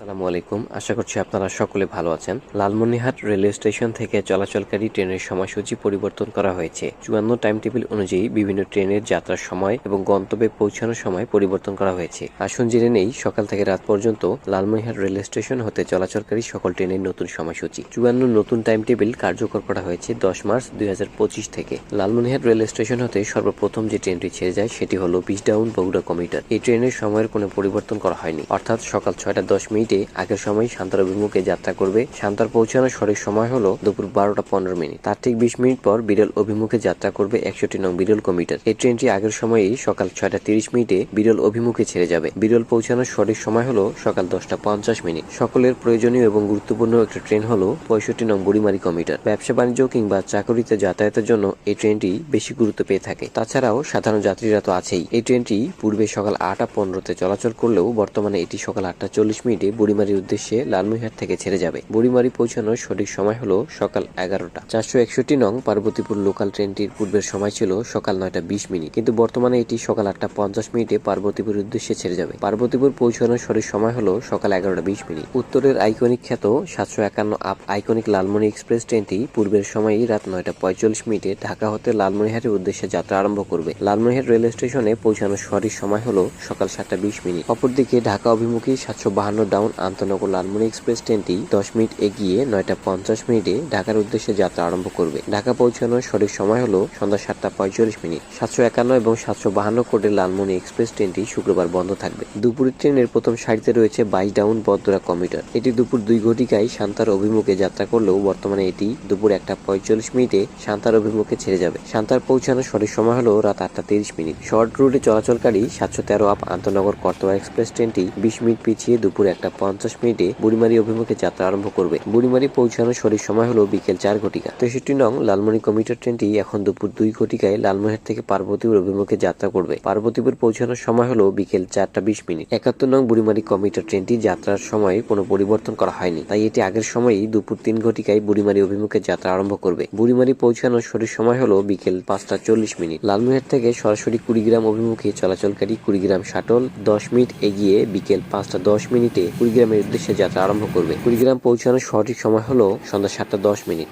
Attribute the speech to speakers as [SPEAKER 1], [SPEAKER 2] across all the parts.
[SPEAKER 1] আসসালামু আলাইকুম। আশা করছি আপনারা সকলে ভালো আছেন। লালমনিরহাট রেলওয়ে স্টেশন থেকে চলাচলকারী ট্রেনের সময়সূচি পরিবর্তন করা হয়েছে। চুয়ান্ন টাইম টেবিল অনুযায়ী বিভিন্ন ট্রেনের যাত্রার সময় এবং গন্তব্যে পৌঁছানোর সময় পরিবর্তন করা হয়েছে। আসুন জেনে নেই, সকাল থেকে রাত পর্যন্ত লালমনিরহাট রেলওয়ে স্টেশন হতে চলাচলকারী সকল ট্রেনের নতুন সময়সূচি। চুয়ান্ন নতুন টাইম টেবিল কার্যকর করা হয়েছে দশ মার্চ দুই হাজার পঁচিশ থেকে। লালমনিরহাট রেলওয়ে স্টেশন হতে সর্বপ্রথম যে ট্রেনটি ছেড়ে যায় সেটি হলো বিশডাউন বগুড়া কমিটার এই ট্রেনের সময়ের কোনো পরিবর্তন করা হয়নি। অর্থাৎ সকাল ছয়টা দশ মিনিটে আগের সময় সান্তার অভিমুখে যাত্রা করবে। সান্তার পৌঁছানোর সঠিক সময় হলো দুপুর বারোটা পনেরো মিনিট। তার ঠিক বিশ মিনিট পর বিরল অভিমুখে যাত্রা করবে একষট্টি নং বিরল কমিটার। এই ট্রেনটি আগের সময়েই সকাল ছয়টা তিরিশ মিনিটে বিরল অভিমুখে ছেড়ে যাবে। বিরল পৌঁছানোর সঠিক সময় হলো সকাল দশটা পঞ্চাশ মিনিট। সকলের প্রয়োজনীয় এবং গুরুত্বপূর্ণ একটা ট্রেন হলো পঁয়ষট্টি নং বুড়িমারি কমিটার। ব্যবসা বাণিজ্য কিংবা চাকরিতে যাতায়াতের জন্য এই ট্রেনটি বেশি গুরুত্ব পেয়ে থাকে। তাছাড়াও সাধারণ যাত্রীরা তো আছেই। এই ট্রেনটি পূর্বে সকাল আটটা পনেরোতে চলাচল করলেও বর্তমানে এটি সকাল আটটা চল্লিশ মিনিটে বুড়িমারির উদ্দেশ্যে লালমনিরহাট থেকে ছেড়ে যাবে। বুড়িমারি পৌঁছানোর সঠিক সময় হলো সকাল এগারোটা। চারশো একষট্টি নং পার্বতীপুর লোকাল ট্রেনটির পূর্বের সময় ছিল সকাল নয়টা বিশ মিনিট। কিন্তু বর্তমানে এটি সকাল আটটা পঞ্চাশ মিনিটে পার্বতীপুর উদ্দেশ্যে ছেড়ে যাবে। পার্বতীপুর পৌঁছানোর সঠিক সময় হলো সকাল এগারোটা বিশ মিনিট। উত্তরের আইকনিক খ্যাত সাতশো একান্ন আপ আইকনিক লালমনি এক্সপ্রেস ট্রেনটি পূর্বের সময়ই রাত নয়টা পঁয়তাল্লিশ মিনিটে ঢাকা হতে লালমনিরহাটের উদ্দেশ্যে যাত্রা আরম্ভ করবে। লালমনিরহাট রেল স্টেশনে পৌঁছানোর সঠিক সময় হলো সকাল সাতটা বিশ মিনিট। অপরদিকে ঢাকা অভিমুখী সাতশো বাহান্ন ডাউন আন্তনগর লালমনি এক্সপ্রেস ট্রেনটি দশ মিনিট এগিয়ে নয়টা পঞ্চাশ মিনিটে ঢাকার উদ্দেশ্যে যাত্রা আরম্ভ করবে। ঢাকা পৌঁছানোর সঠিক সময় হলো সন্ধ্যা সাতটা পঁয়তাল্লিশ মিনিট। সাতশো একান্ন এবং সাতশো বাহান্ন কোডের লালমনি এক্সপ্রেস ট্রেনটি শুক্রবার বন্ধ থাকবে। দুপুরের ট্রেনের প্রথম সারিতে রয়েছে বাইশ ডাউন বদরা কমিটার। এটি দুপুর দুই ঘটিকায় শান্তার অভিমুখে যাত্রা করলেও বর্তমানে এটি দুপুর একটা পঁয়তাল্লিশ মিনিটে শান্তার অভিমুখে ছেড়ে যাবে। শান্তার পৌঁছানোর সঠিক সময় হলো রাত আটটা তিরিশ মিনিট। শর্ট রুটে চলাচলকারী সাতশো তেরো আপ আন্তনগর কর্তোয়া এক্সপ্রেস ট্রেনটি বিশ মিনিট পিছিয়ে দুপুর একটা পঞ্চাশ মিনিটে বুড়িমারি অভিমুখে যাত্রা আরম্ভ করবে। বুড়িমারি পৌঁছানোর সঠিক সময় হলো বিকেল চার ঘটিকা। তেষট্টি নং লালমনি কমিটার ট্রেনটি এখন দুপুর দুই ঘটিকায় লালমনিরহাট থেকে পার্বতীপুর অভিমুখে যাত্রা করবে। পার্বতীপুর পৌঁছানোর সময় হলো বিকেল চারটা বিশ মিনিট। একাত্তর নং বুড়িমারি কমিটার ট্রেনটি যাত্রার সময় কোনো পরিবর্তন করা হয়নি। তাই এটি আগের সময়ই দুপুর তিন ঘটিকায় বুড়িমারি অভিমুখে যাত্রা আরম্ভ করবে। বুড়িমারি পৌঁছানোর সঠিক সময় হলো বিকেল পাঁচটা চল্লিশ মিনিট। লালমনিরহাট থেকে সরাসরি কুড়িগ্রাম অভিমুখে চলাচলকারী কুড়িগ্রাম শাটল দশ মিনিট এগিয়ে বিকেল পাঁচটা দশ মিনিটে কুড়িগ্রামের উদ্দেশ্যে যাত্রা আরম্ভ করবে। কুড়িগ্রাম পৌঁছানোর সঠিক সময় হলো সন্ধ্যা সাতটা দশ মিনিট।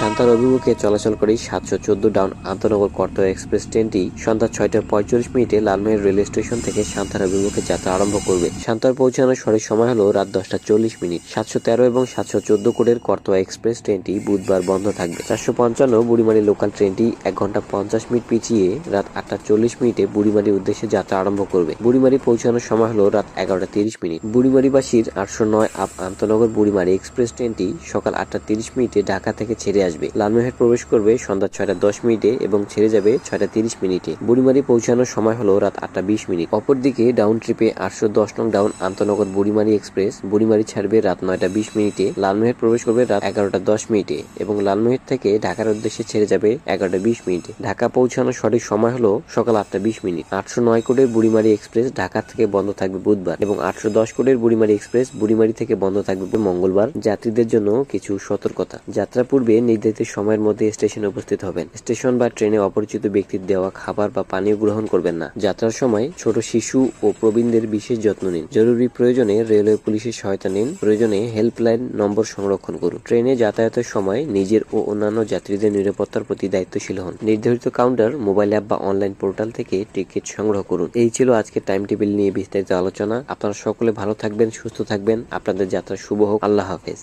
[SPEAKER 1] শান্তার অভিমুখে চলাচল করে সাতশো চোদ্দ ডাউন আন্তনগর কর্তব্য এক্সপ্রেস ট্রেনটি সন্ধ্যা ছয়টা পঁয়তাল্লিশ মিনিটে লালমাইয়ের রেল স্টেশন থেকে সান্তার অভিমুখে যাত্রা আরম্ভ করবে। সান্তার পৌঁছানোর সঠিক সময় হলো রাত দশটা চল্লিশ মিনিট। সাতশো তেরো এবং সাতশো চোদ্দ কোডের কর্তোয়া এক্সপ্রেস ট্রেনটি বুধবার বন্ধ থাকবে। চারশো পঞ্চান্ন বুড়িমারি লোকাল ট্রেনটি এক ঘণ্টা পঞ্চাশ মিনিট পিছিয়ে রাত আটটা চল্লিশ মিনিটে বুড়িমারির উদ্দেশ্যে যাত্রা আরম্ভ করবে। বুড়িমারি পৌঁছানোর সময় হলো রাত এগারোটা তিরিশ মিনিট। বুড়িমারিবাসীর আটশো নয় আপ আন্তনগর বুড়িমারি এক্সপ্রেস ট্রেনটি সকাল আটটা তিরিশ মিনিটে ঢাকা থেকে ছেড়ে আসবে। লালমনিরহাট প্রবেশ করবে সন্ধ্যা ছয়টা দশ মিনিটে এবং ছেড়ে যাবে ছয়টা তিরিশ মিনিটে। বুড়িমারি পৌঁছানোর সময় হলো রাত আটটা বিশ মিনিট। অপরদিকে ডাউন ট্রিপে আটশো দশ নং ডাউন আন্তনগর বুড়িমারি এক্সপ্রেস বুড়িমারি ছাড়বে রাত নয়টা বিশ মিনিটে। লালমনিরহাট প্রবেশ করবে রাত এগারোটা দশ মিনিটে এবং লালমনিরহাট থেকে ঢাকার উদ্দেশ্যে ছেড়ে যাবে এগারোটা বিশ মিনিটে। ঢাকা পৌঁছানোর সঠিক সময় হলো সকাল আটটা বিশ মিনিট। আটশো নয় কোটের বুড়িমারি এক্সপ্রেস ঢাকা থেকে বন্ধ থাকবে বুধবার এবং আটশো দশ কোটের বুড়িমারি এক্সপ্রেস বুড়িমারি থেকে বন্ধ থাকবে মঙ্গলবার। যাত্রীদের জন্য কিছু সতর্কতা। যাত্রা পূর্বে নির্ধারিত সময়ের মধ্যে স্টেশনে উপস্থিত হবেন। স্টেশন বা ট্রেনে অপরিচিত ব্যক্তির দেওয়া খাবার বা পানীয় গ্রহণ করবেন না। যাত্রার সময় ছোট শিশু ও প্রবীণদের বিশেষ যত্ন নিন। জরুরি প্রয়োজনে রেলওয়ে পুলিশের সহায়তা নিন। প্রয়োজনে হেল্পলাইন নম্বর সংরক্ষণ করুন। ট্রেনে যাতায়াতের সময় নিজের ও অন্যান্য যাত্রীদের নিরাপত্তার প্রতি দায়িত্বশীল হন। নির্ধারিত কাউন্টার, মোবাইল অ্যাপ বা অনলাইন পোর্টাল থেকে টিকিট সংগ্রহ করুন। এই ছিল আজকের টাইম টেবিল নিয়ে বিস্তারিত আলোচনা। আপনারা সকলে ভালো থাকবেন, সুস্থ থাকবেন। আপনাদের যাত্রা শুভ হোক। আল্লাহ হাফেজ।